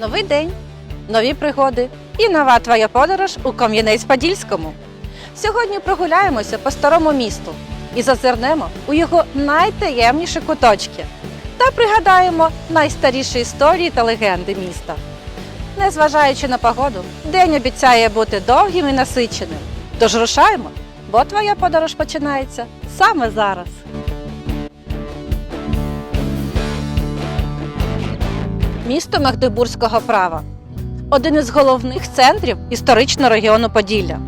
Новий день, нові пригоди і нова твоя подорож у Кам'янець-Подільському. Сьогодні прогуляємося по старому місту і зазирнемо у його найтаємніші куточки та пригадаємо найстаріші історії та легенди міста. Незважаючи на погоду, день обіцяє бути довгим і насиченим. Тож рушаємо, бо твоя подорож починається саме зараз. Місто Магдебурзького права один із головних центрів історичного регіону Поділля.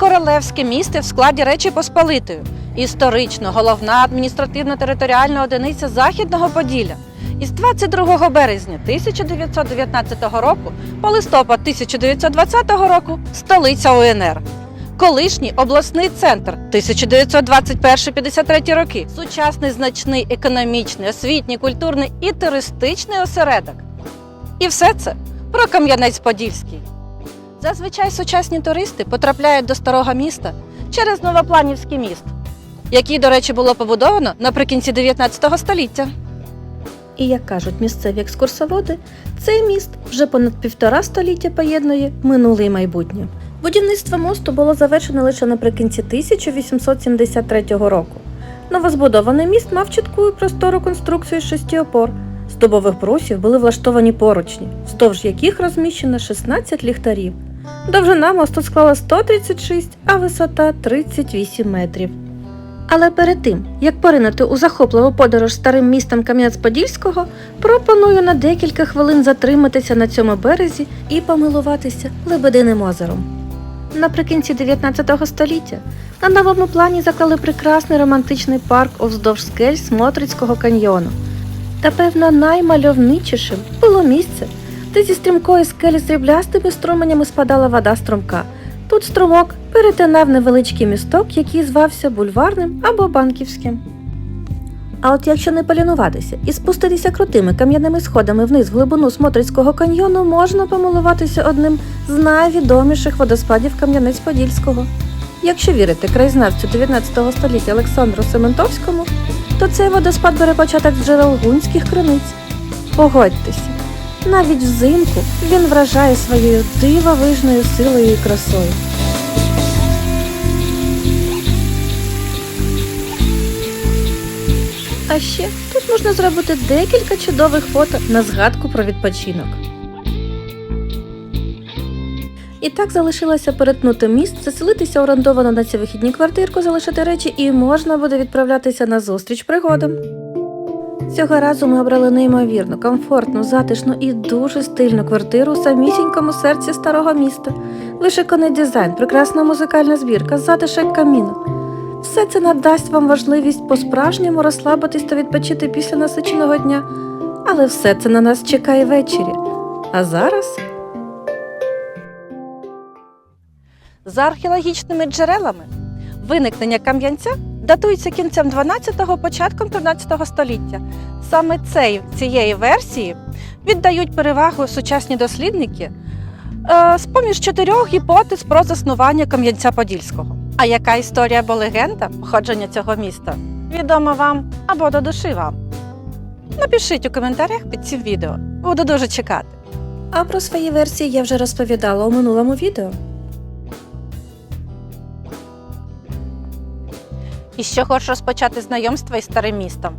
Королевське місто в складі Речі Посполитої, історично головна адміністративно-територіальна одиниця Західного Поділля. Із 22 березня 1919 року по листопад 1920 року столиця УНР. Колишній обласний центр 1921-53 роки. Сучасний значний економічний, освітній, культурний і туристичний осередок. І все це про Кам'янець-Подільський. Зазвичай сучасні туристи потрапляють до старого міста через Новопланівський міст, який, до речі, було побудовано наприкінці 19 століття. І як кажуть місцеві екскурсоводи, цей міст вже понад півтора століття поєднує минуле і майбутнє. Будівництво мосту було завершено лише наприкінці 1873 року. Новозбудований міст мав чітку і простору конструкцію з шести опор. З дубових брусів були влаштовані поручні, вздовж яких розміщено 16 ліхтарів. Довжина мосту склала 136, а висота 38 метрів. Але перед тим, як поринути у захопливу подорож старим містом Кам'янець-Подільського, пропоную на декілька хвилин затриматися на цьому березі і помилуватися Лебединим озером. Наприкінці 19 століття на новому плані заклали прекрасний романтичний парк уздовж скель Смотрицького каньйону. Та, певно, наймальовничішим було місце, де зі стрімкої скелі сріблястими струменями спадала вода струмка. Тут струмок перетинав невеличкий місток, який звався бульварним або банківським. А от якщо не полінуватися і спуститися крутими кам'яними сходами вниз в глибину Смотрицького каньйону, можна помилуватися одним з найвідоміших водоспадів Кам'янець-Подільського. Якщо вірити краєзнавцю 19 століття Олександру Сементовському, то цей водоспад бере початок з джерел гунських криниць. Погодьтеся, навіть взимку він вражає своєю дивовижною силою і красою. А ще тут можна зробити декілька чудових фото на згадку про відпочинок. І так залишилося перетнути міст, заселитися орендовану на ці вихідні квартирку, залишити речі, і можна буде відправлятися на зустріч пригодам. Цього разу ми обрали неймовірну, комфортну, затишну і дуже стильну квартиру у самісінькому серці старого міста. Вишиканий дизайн, прекрасна музикальна збірка, затишок каміну. Все це надасть вам можливість по-справжньому розслабитись та відпочити після насиченого дня. Але все це на нас чекає ввечері. А зараз За археологічними джерелами виникнення кам'янця датується кінцем 12-го, початком 13-го століття. Саме цей, цієї версії віддають перевагу сучасні дослідники е, з поміж чотирьох гіпотез про заснування Кам'янця Подільського. А яка історія або легенда походження цього міста? Відома вам або до душі вам? Напишіть у коментарях під цим відео. Буду дуже чекати. а про свої версії я вже розповідала у минулому відео. І що хочеш розпочати знайомство із старим містом.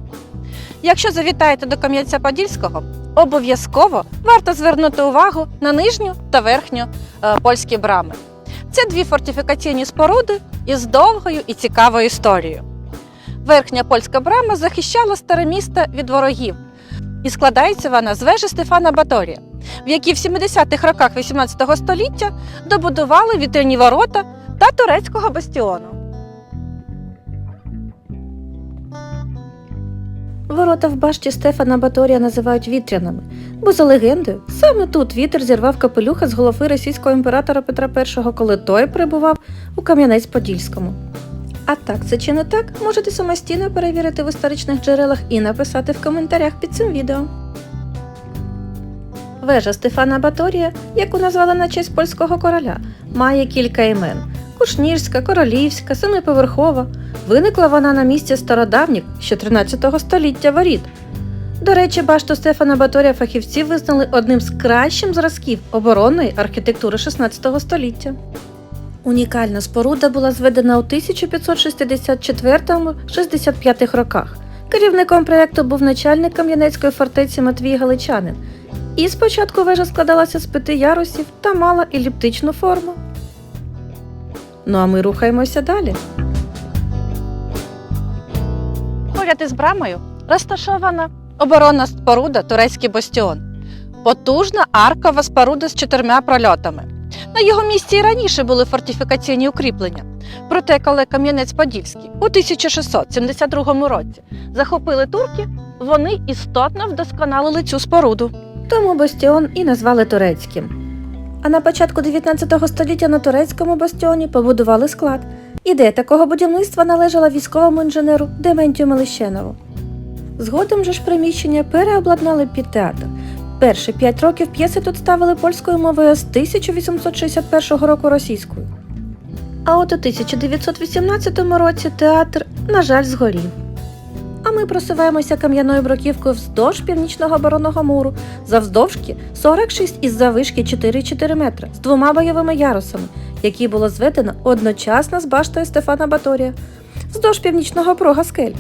Якщо завітаєте до Кам'янця-Подільського, обов'язково варто звернути увагу на нижню та верхню е, польські брами. Це дві фортифікаційні споруди із довгою і цікавою історією. Верхня польська брама захищала старе місто від ворогів, і складається вона з вежі Стефана Баторія, в якій в 70-х роках 18 століття добудували вітряні ворота та турецького бастіону. Ворота в башті Стефана Баторія називають вітряними, бо за легендою, саме тут вітер зірвав капелюха з голови російського імператора Петра І, коли той перебував у Кам'янець-Подільському. А так це чи не так, можете самостійно перевірити в історичних джерелах і написати в коментарях під цим відео. Вежа Стефана Баторія, яку назвали на честь польського короля, має кілька імен: Кушнірська, Королівська, Семиповерхова. Виникла вона на місці стародавніх ще 13 століття воріт. До речі, башту Стефана Баторія фахівці визнали одним з кращих зразків оборонної архітектури 16 століття. Унікальна споруда була зведена у 1564-65 роках. Керівником проєкту був начальник Кам'янецької фортеці Матвій Галичанин. І спочатку вежа складалася з п'яти ярусів та мала еліптичну форму. Ну а ми рухаємося далі. Поряд із брамою розташована оборонна споруда Турецький бастіон. Потужна аркова споруда з чотирма прольотами. На його місці і раніше були фортифікаційні укріплення. Проте, коли Кам'янець-Подільський у 1672 році захопили турки, вони істотно вдосконалили цю споруду. Тому бастіон і назвали турецьким. А на початку 19 століття на турецькому бастіоні побудували склад. Ідея такого будівництва належала військовому інженеру Дементію Мелищенову. Згодом же ж приміщення переобладнали під театр. Перші п'ять років п'єси тут ставили польською мовою з 1861 року російською. А от у 1918 році театр, на жаль, згорів. А ми просуваємося кам'яною бруківкою вздовж північного оборонного муру, завздовжки 46 із завишки 4,4 метра з двома бойовими ярусами, які було зведено одночасно з баштою Стефана Баторія вздовж північного прога скель.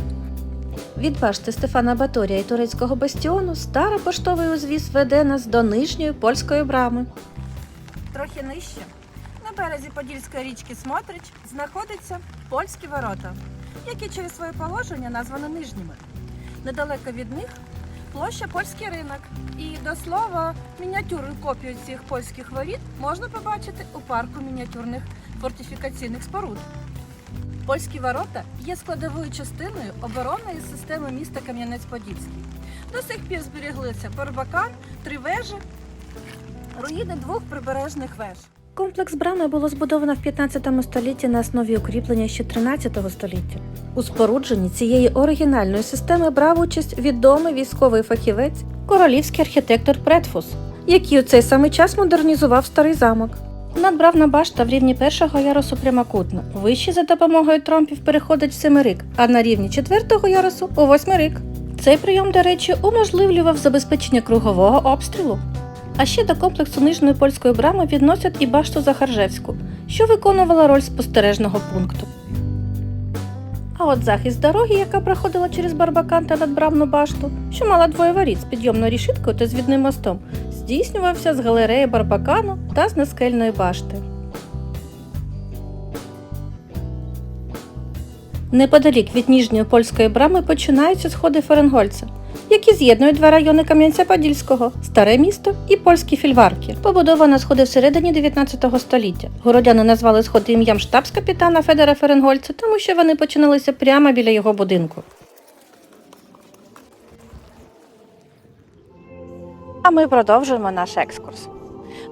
Від башти Стефана Баторія і турецького бастіону стара поштовий узвіз веде нас до нижньої польської брами. Трохи нижче, на березі Подільської річки Смотрич, знаходяться польські ворота, які через своє положення названо нижніми. Недалеко від них площа Польський ринок. І до слова, мініатюрну копію цих польських воріт можна побачити у парку мініатюрних фортифікаційних споруд. Польські ворота є складовою частиною оборонної системи міста Кам'янець-Подільський. До сих пір зберіглися Барбакан, три вежі, руїни двох прибережних веж. Комплекс брами було збудовано в 15 столітті на основі укріплення ще 13 століття. У спорудженні цієї оригінальної системи брав участь відомий військовий фахівець, королівський архітектор Претфус, який у цей самий час модернізував старий замок. Надбравна башта в рівні першого ярусу прямокутна. Вище за допомогою тромпів переходить в семирик, а на рівні четвертого ярусу у восьмирик. Цей прийом, до речі, уможливлював забезпечення кругового обстрілу. А ще до комплексу нижньої польської брами відносять і башту Захаржевську, що виконувала роль спостережного пункту. А от захист дороги, яка проходила через Барбакан та надбравну башту, що мала двоє воріт з підйомною рішиткою та звідним мостом, здійснювався з галереї Барбакану та з наскельної башти. Неподалік від ніжньої польської брами починаються сходи Ференгольца, які з'єднують два райони Кам'янця-Подільського старе місто і польські фільварки. Побудовано сходи всередині 19 століття. Городяни назвали сходи ім'ям штабс-капітана Федора Ференгольца, тому що вони починалися прямо біля його будинку. А ми продовжуємо наш екскурс.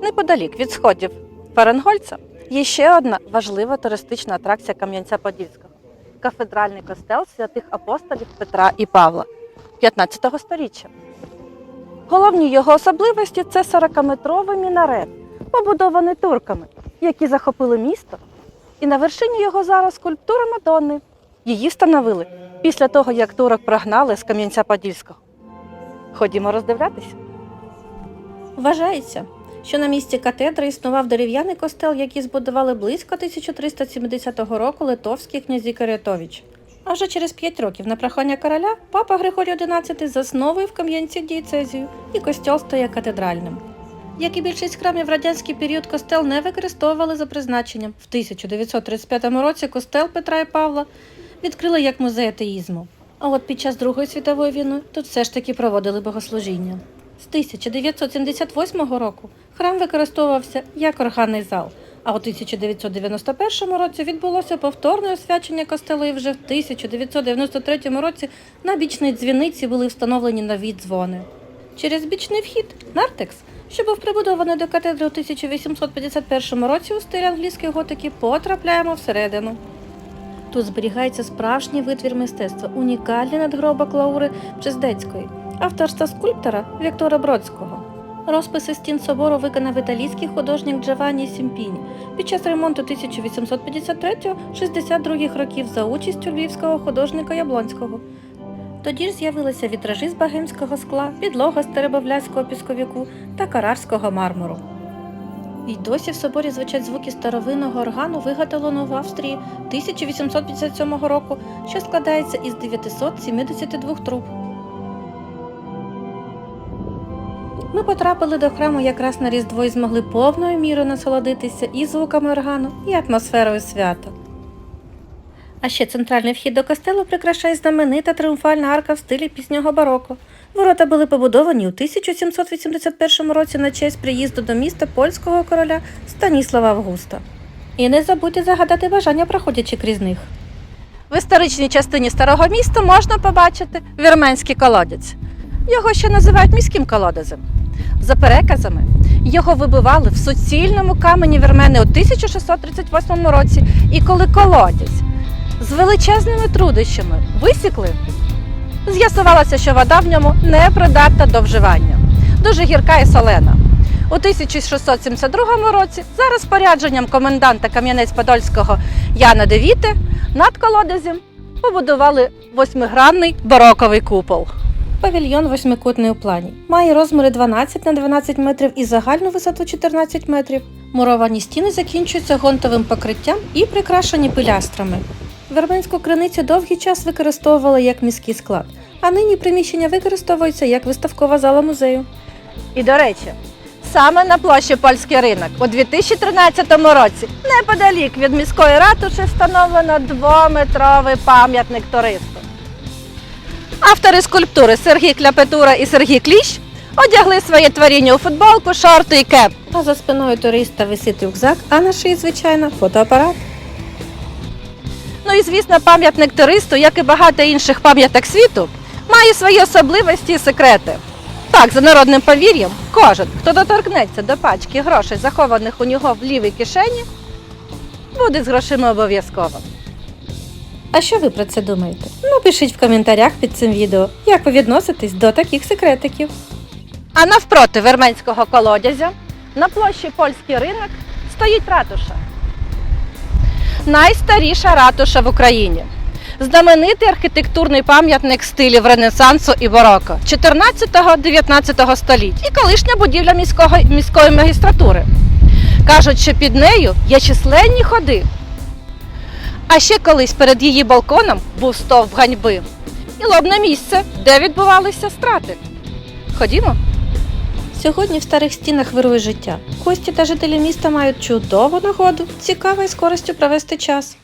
Неподалік від сходів Ференгольца є ще одна важлива туристична атракція Кам'янця-Подільського кафедральний костел святих апостолів Петра і Павла 15 століття. Головні його особливості це 40-метровий мінарет, побудований турками, які захопили місто. І на вершині його зараз скульптура Мадонни. Її встановили після того, як турок прогнали з Кам'янця-Подільського. Ходімо роздивлятися. Вважається, що на місці катедри існував дерев'яний костел, який збудували близько 1370 року литовські князі Карятович. Вже через п'ять років на прохання короля папа Григорій XI засновує в Кам'янці дієцезію, і костьол стає катедральним. Як і більшість храмів в радянський період костел не використовували за призначенням. В 1935 році костел Петра і Павла відкрили як музей атеїзму. А от під час Другої світової війни тут все ж таки проводили богослужіння. З 1978 року храм використовувався як органний зал, а у 1991 році відбулося повторне освячення костелу і вже в 1993 році на бічній дзвіниці були встановлені нові дзвони. Через бічний вхід нартекс, що був прибудований до катедри у 1851 році у стилі англійської готики, потрапляємо всередину. Тут зберігається справжній витвір мистецтва, унікальний надгробок Лаури Пчездецької, авторства скульптора Віктора Бродського. Розписи стін собору виконав італійський художник Джованні Сімпіні під час ремонту 1853-62 років за участю львівського художника Яблонського. Тоді ж з'явилися вітражі з багемського скла, підлога з теребовляцького пісковіку та карарського мармуру. І досі в соборі звучать звуки старовинного органу, виготовленого в Австрії 1857 року, що складається із 972 труб. Ми потрапили до храму якраз на Різдво і змогли повною мірою насолодитися і звуками органу, і атмосферою свята. А ще центральний вхід до костелу прикрашає знаменита тріумфальна арка в стилі пізнього бароко. Ворота були побудовані у 1781 році на честь приїзду до міста польського короля Станіслава Августа. І не забудьте загадати бажання, проходячи крізь них. В історичній частині старого міста можна побачити вірменський колодязь. Його ще називають міським колодязем. За переказами, його вибивали в суцільному камені вірмени у 1638 році, і коли колодязь з величезними трудищами висікли, з'ясувалося, що вода в ньому не придатна до вживання, дуже гірка і солена. У 1672 році за розпорядженням коменданта Кам'янець-Подольського Яна Девіти над колодязем побудували восьмигранний бароковий купол. Павільйон восьмикутний у плані. Має розміри 12 на 12 метрів і загальну висоту 14 метрів. Муровані стіни закінчуються гонтовим покриттям і прикрашені пилястрами. Вербенську криницю довгий час використовували як міський склад, а нині приміщення використовується як виставкова зала музею. І до речі, саме на площі Польський ринок у 2013 році, неподалік від міської ратуші, встановлено двометровий пам'ятник туристу. Автори скульптури Сергій Кляпетура і Сергій Кліщ одягли своє творіння у футболку, шорти і кеп. А за спиною туриста висить рюкзак, а на шиї, звичайно, фотоапарат. Ну і звісно, пам'ятник туристу, як і багато інших пам'яток світу, має свої особливості і секрети. Так, за народним повір'ям, кожен, хто доторкнеться до пачки грошей, захованих у нього в лівій кишені, буде з грошима обов'язково. А що ви про це думаєте? Ну, пишіть в коментарях під цим відео, як ви відноситесь до таких секретиків. А навпроти Верменського колодязя на площі Польський ринок стоїть ратуша. Найстаріша ратуша в Україні. Знаменитий архітектурний пам'ятник стилів Ренесансу і бароко 14-19 століть і колишня будівля міського, міської магістратури. Кажуть, що під нею є численні ходи. А ще колись перед її балконом був стовп ганьби і лобне місце, де відбувалися страти. Ходімо. Сьогодні в старих стінах вирує життя. Гості та жителі міста мають чудову нагоду, цікаво і з користю провести час.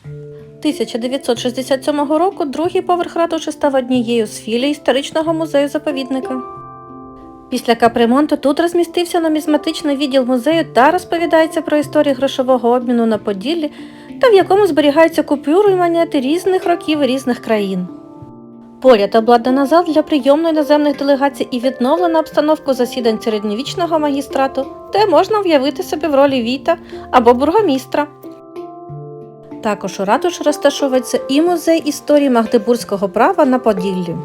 1967 року другий поверх ратуші став однією з філій історичного музею заповідника. Після капремонту тут розмістився нумізматичний відділ музею та розповідається про історію грошового обміну на Поділлі та в якому зберігаються купюри і монети різних років і різних країн. Поряд обладнана зал для прийому іноземних делегацій і відновлена обстановка засідань середньовічного магістрату, де можна уявити себе в ролі віта або бургомістра. Також у ратуші розташовується і музей історії Магдебурзького права на Поділлі.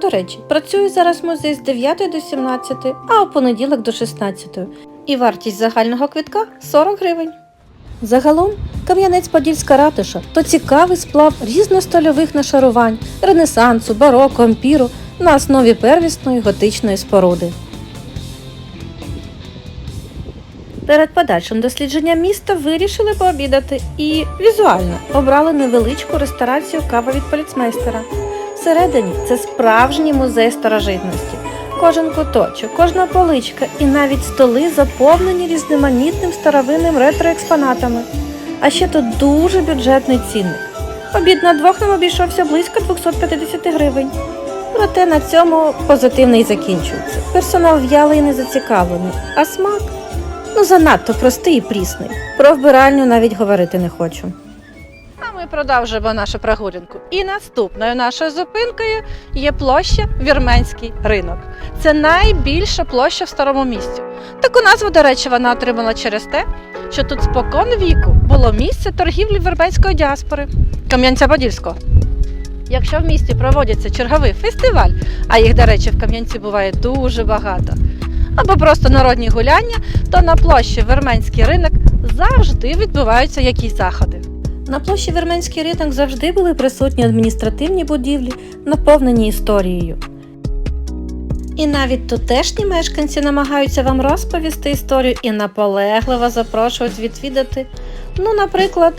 До речі, працює зараз музей з 9 до 17, а у понеділок до 16. І вартість загального квитка 40 гривень. Загалом, Кам'янець-Подільська ратуша то цікавий сплав різностольових нашарувань, ренесансу, бароко, ампіру на основі первісної готичної споруди. Перед подальшим дослідженням міста вирішили пообідати і візуально обрали невеличку ресторацію кава від поліцмейстера. Всередині це справжній музей старожитності. Кожен куточок, кожна поличка і навіть столи заповнені різноманітним старовинним ретроекспонатами. А ще тут дуже бюджетний цінник. Обід на двох нам обійшовся близько 250 гривень. Проте на цьому позитивно і закінчується. Персонал в'ялий і не зацікавлений, а смак ну занадто простий і прісний. Про вбиральню навіть говорити не хочу. Ми продовжуємо нашу прогулянку. І наступною нашою зупинкою є площа Вірменський ринок. Це найбільша площа в старому місті. Таку назву, до речі, вона отримала через те, що тут спокон віку було місце торгівлі вірменської діаспори Кам'янця-Подільського. Якщо в місті проводиться черговий фестиваль, а їх, до речі, в Кам'янці буває дуже багато, або просто народні гуляння, то на площі Верменський ринок завжди відбуваються якісь заходи. На площі Вірменський ринок завжди були присутні адміністративні будівлі, наповнені історією. І навіть тутешні мешканці намагаються вам розповісти історію і наполегливо запрошують відвідати, ну, наприклад,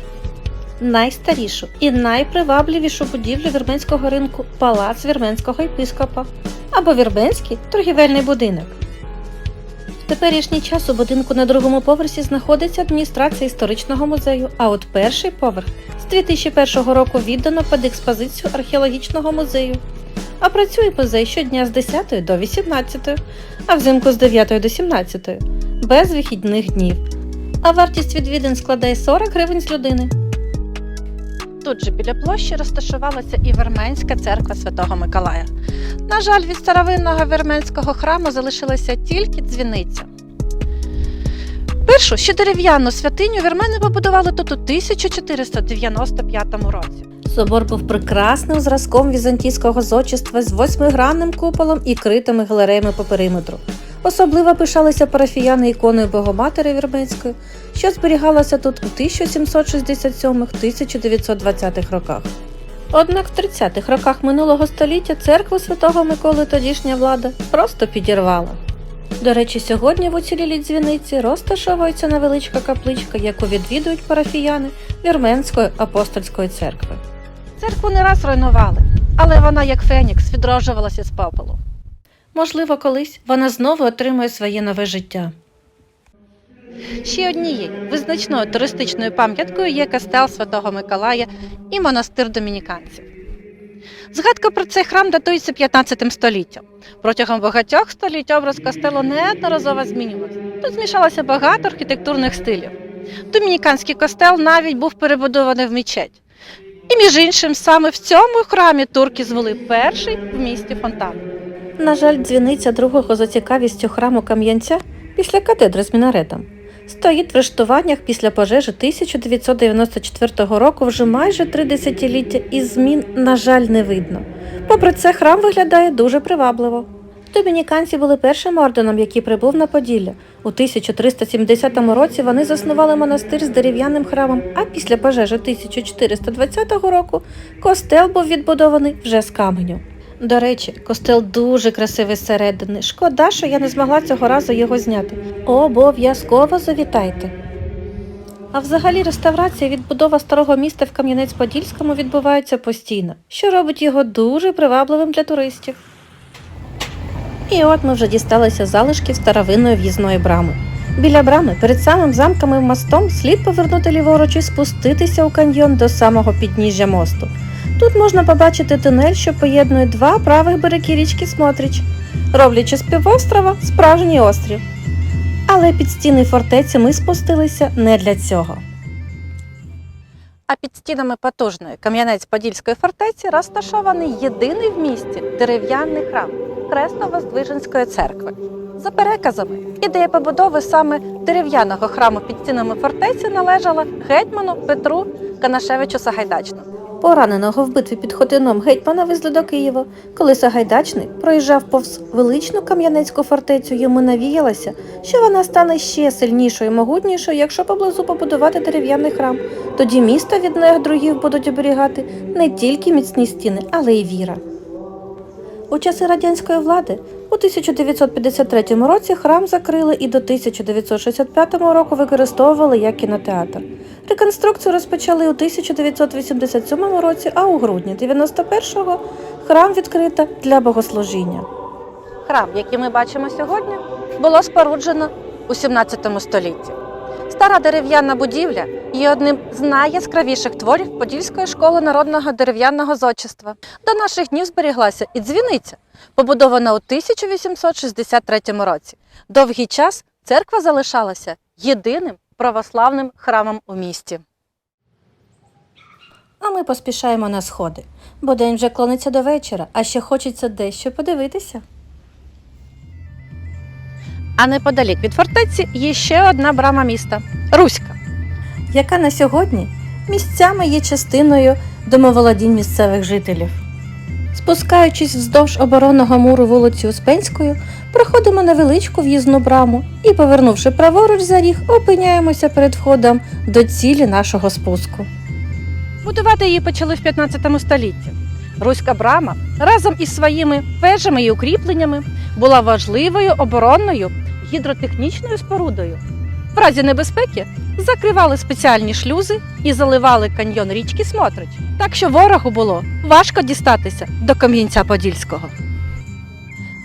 найстарішу і найпривабливішу будівлю вірменського ринку палац вірменського єпископа або вірменський торгівельний будинок. В теперішній час у будинку на другому поверсі знаходиться адміністрація історичного музею, а от перший поверх з 2001 року віддано під експозицію археологічного музею. А працює музей щодня з 10 до 18, а взимку з 9 до 17, без вихідних днів. А вартість відвідин складає 40 гривень з людини. Тут же біля площі розташувалася і Верменська церква Святого Миколая. На жаль, від старовинного вірменського храму залишилася тільки дзвіниця. Першу ще дерев'яну святиню вірмени побудували тут у 1495 році. Собор був прекрасним зразком візантійського зодчества з восьмигранним куполом і критими галереями по периметру. Особливо пишалися парафіяни іконою Богоматері Вірменської, що зберігалася тут у 1767-1920 роках. Однак в 30-х роках минулого століття церкву святого Миколи тодішня влада просто підірвала. До речі, сьогодні в уцілілій дзвіниці розташовується невеличка капличка, яку відвідують парафіяни Вірменської апостольської церкви. Церкву не раз руйнували, але вона, як фенікс, відроджувалася з попелу. Можливо, колись вона знову отримує своє нове життя. Ще однією визначною туристичною пам'яткою є кастел Святого Миколая і монастир домініканців. Згадка про цей храм датується 15 століттям. Протягом багатьох століть образ кастелу неодноразово змінювався. Тут змішалося багато архітектурних стилів. Домініканський костел навіть був перебудований в мечеть. І між іншим, саме в цьому храмі турки звели перший в місті фонтан. На жаль, дзвіниця другого за цікавістю храму Кам'янця після катедри з мінаретом стоїть в рештуваннях після пожежі 1994 року вже майже три десятиліття і змін, на жаль, не видно. Попри це, храм виглядає дуже привабливо. Домініканці були першим орденом, який прибув на Поділля. У 1370 році вони заснували монастир з дерев'яним храмом, а після пожежі 1420 року костел був відбудований вже з каменю. До речі, костел дуже красивий зсередини. Шкода, що я не змогла цього разу його зняти. Обов'язково завітайте. А взагалі реставрація і відбудова старого міста в Кам'янець-Подільському відбувається постійно, що робить його дуже привабливим для туристів. І от ми вже дісталися залишків старовинної в'їзної брами. Біля брами, перед самим замком і мостом, слід повернути ліворуч і спуститися у каньйон до самого підніжжя мосту. Тут можна побачити тунель, що поєднує два правих береги річки Смотрич, роблячи з півострова справжній острів. Але під стіни фортеці ми спустилися не для цього. А під стінами потужної Кам'янець-Подільської фортеці розташований єдиний в місті дерев'яний храм Хрестово-Здвиженської церкви. За переказами, ідея побудови саме дерев'яного храму під стінами фортеці належала гетьману Петру Канашевичу Сагайдачному. Пораненого в битві під Хотином гетьмана везли до Києва. Коли Сагайдачний проїжджав повз величну кам'янецьку фортецю, йому навіялося, що вона стане ще сильнішою і могутнішою, якщо поблизу побудувати дерев'яний храм. Тоді місто від недругів будуть оберігати не тільки міцні стіни, але й віра. У часи радянської влади у 1953 році храм закрили і до 1965 року використовували як кінотеатр. Реконструкцію розпочали у 1987 році, а у грудні 91-го храм відкрито для богослужіння. Храм, який ми бачимо сьогодні, було споруджено у 17 столітті. Стара дерев'яна будівля є одним з найяскравіших творів Подільської школи народного дерев'яного зодчества. До наших днів зберіглася і дзвіниця, побудована у 1863 році. Довгий час церква залишалася єдиним православним храмом у місті. А ми поспішаємо на сходи, бо день вже клониться до вечора, а ще хочеться дещо подивитися. А неподалік від фортеці є ще одна брама міста Руська. яка на сьогодні місцями є частиною домоволодінь місцевих жителів. Спускаючись вздовж оборонного муру вулиці Успенською, проходимо невеличку в'їзну браму і, повернувши праворуч за ріг, опиняємося перед входом до цілі нашого спуску. Будувати її почали в 15 столітті. Руська брама разом із своїми вежами і укріпленнями була важливою оборонною гідротехнічною спорудою. В разі небезпеки закривали спеціальні шлюзи і заливали каньйон річки Смотрич, так що ворогу було важко дістатися до Кам'янця-Подільського.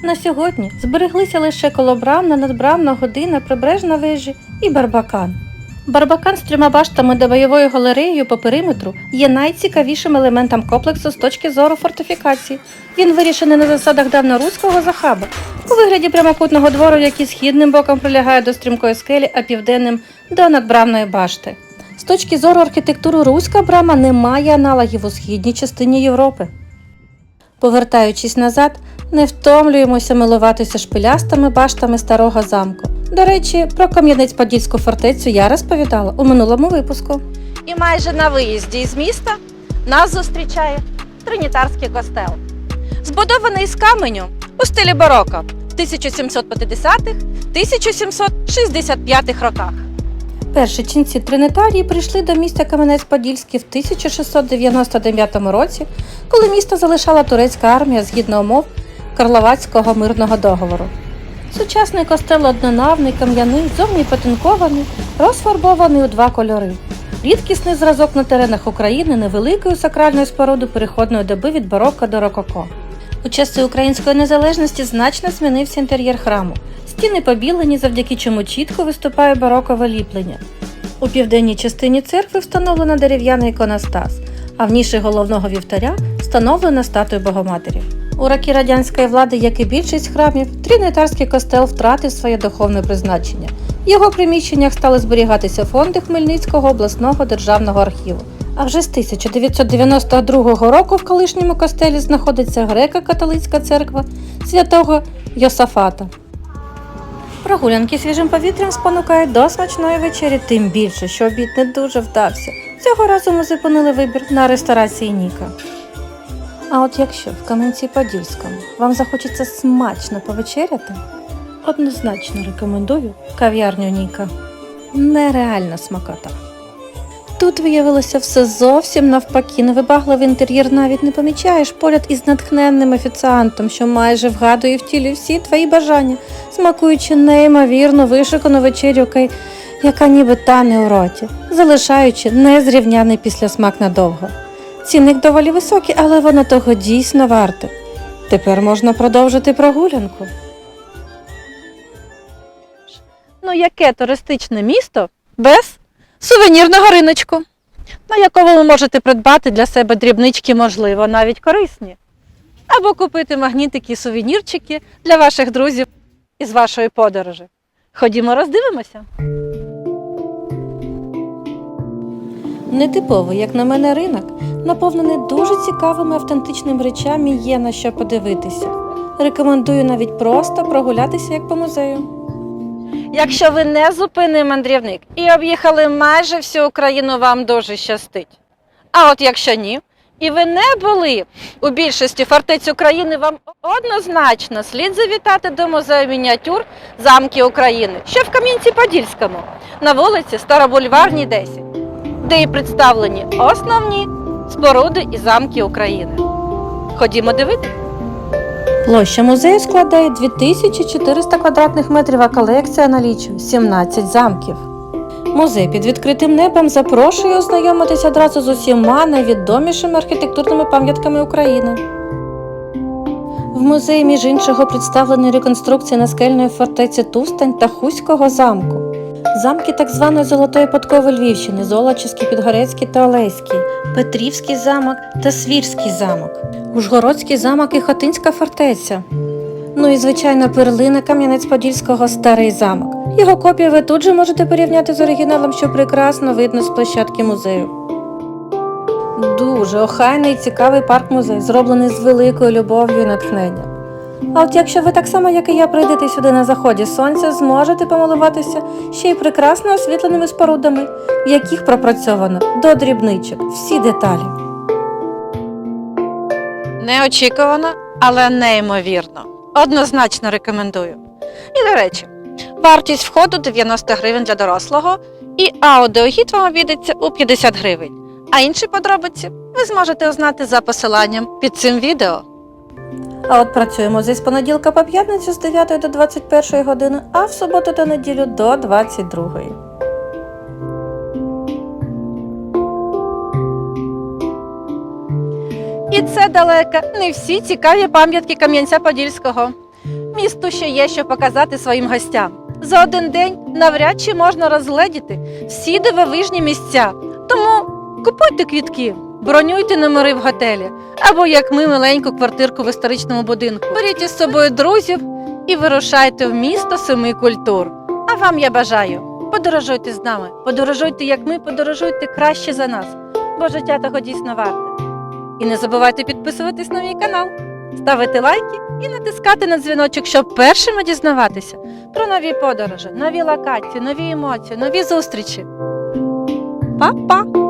На сьогодні збереглися лише колобрамна, надбрамна година, прибережна вежі і барбакан. Барбакан з трьома баштами та бойовою галереєю по периметру є найцікавішим елементом комплексу з точки зору фортифікації. Він вирішений на засадах давноруського захаба у вигляді прямокутного двору, який східним боком прилягає до стрімкої скелі, а південним до надбрамної башти. З точки зору архітектури руська брама не має аналогів у східній частині Європи. Повертаючись назад, не втомлюємося милуватися шпилястими баштами старого замку. До речі, про Кам'янець-Подільську фортецю я розповідала у минулому випуску. І майже на виїзді із міста нас зустрічає Тринітарський костел. Збудований з каменю у стилі бароко в 1750-1765 роках. Перші ченці Тринитарії прийшли до міста Кам'янець-Подільський в 1699 році, коли місто залишала турецька армія згідно умов Карловацького мирного договору. Сучасний костел однонавний, кам'яний, зовні потинкований, розфарбований у два кольори. Рідкісний зразок на теренах України невеликою сакральною спорудою переходної доби від барокко до рококо. У часи української незалежності значно змінився інтер'єр храму. Стіни побілені, завдяки чому чітко виступає барокове ліплення. У південній частині церкви встановлено дерев'яний іконостас, а в ніші головного вівтаря встановлена статуя Богоматері. У роки радянської влади, як і більшість храмів, Тринитарський костел втратив своє духовне призначення. В його приміщеннях стали зберігатися фонди Хмельницького обласного державного архіву. А вже з 1992 року в колишньому костелі знаходиться греко-католицька церква святого Йосафата. Прогулянки свіжим повітрям спонукають до смачної вечері, тим більше, що обід не дуже вдався. Цього разу ми зупинили вибір на ресторації Ніка. А от якщо в Кам'янці-Подільському вам захочеться смачно повечеряти, однозначно рекомендую кав'ярню Ніка. Нереальна смакота. Тут виявилося все зовсім навпаки. Невибагливий інтер'єр навіть не помічаєш поряд із натхненним офіціантом, що майже вгадує в тілі всі твої бажання, смакуючи неймовірно вишикану вечерю, яка- ніби тане у роті, залишаючи незрівняний післясмак надовго. Цінник доволі високий, але воно того дійсно варте. Тепер можна продовжити прогулянку. Ну, яке туристичне місто без сувенірного риночку, на якому ви можете придбати для себе дрібнички, можливо, навіть корисні. Або купити магнітики сувенірчики для ваших друзів із вашої подорожі. Ходімо, роздивимося. Нетиповий, як на мене, ринок, наповнений дуже цікавими автентичними речами, є на що подивитися. Рекомендую навіть просто прогулятися як по музею. Якщо ви не зупинний мандрівник і об'їхали майже всю Україну, вам дуже щастить. А от якщо ні, і ви не були у більшості фортець України, вам однозначно слід завітати до музею мініатюр замки України, що в Кам'янці-Подільському, на вулиці Старобульварній 10, де і представлені основні споруди і замки України. Ходімо дивитися. Площа музею складає 2400 квадратних метрів, а колекція налічує 17 замків. Музей під відкритим небом запрошує ознайомитися одразу з усіма найвідомішими архітектурними пам'ятками України. В музеї, між іншого, представлені реконструкції наскельної фортеці Тустань та Хуського замку. Замки так званої Золотої подкови Львівщини, Золочівський, Підгорецький та Олеський, Петрівський замок та Свірський замок, Ужгородський замок і Хотинська фортеця. Ну і звичайно, перлина Кам'янець-Подільського старий замок. Його копію ви тут же можете порівняти з оригіналом, що прекрасно видно з площадки музею. Дуже охайний і цікавий парк музей, зроблений з великою любов'ю і натхненням. А от якщо ви так само, як і я, прийдете сюди на заході сонця, зможете помилуватися ще й прекрасно освітленими спорудами, в яких пропрацьовано до дрібничок всі деталі. Неочікувано, але неймовірно. Однозначно рекомендую. І до речі, вартість входу 90 гривень для дорослого, і аудіогід вам обійдеться у 50 гривень. А інші подробиці ви зможете узнати за посиланням під цим відео. А от працюємо зі з понеділка по п'ятницю з 9 до 21 години, а в суботу та неділю до 22. І це далеко не всі цікаві пам'ятки Кам'янця-Подільського. Місту ще є що показати своїм гостям. За один день навряд чи можна розгледіти всі дивовижні місця. Тому купуйте квітки, бронюйте номери в готелі або, як ми, миленьку квартирку в історичному будинку. Беріть із собою друзів і вирушайте в місто семи культур. А вам я бажаю подорожуйте з нами, подорожуйте, як ми, подорожуйте краще за нас, бо життя того дійсно варте. І не забувайте підписуватись на мій канал, ставити лайки і натискати на дзвіночок, щоб першими дізнаватися про нові подорожі, нові локації, нові емоції, нові зустрічі. Па-па!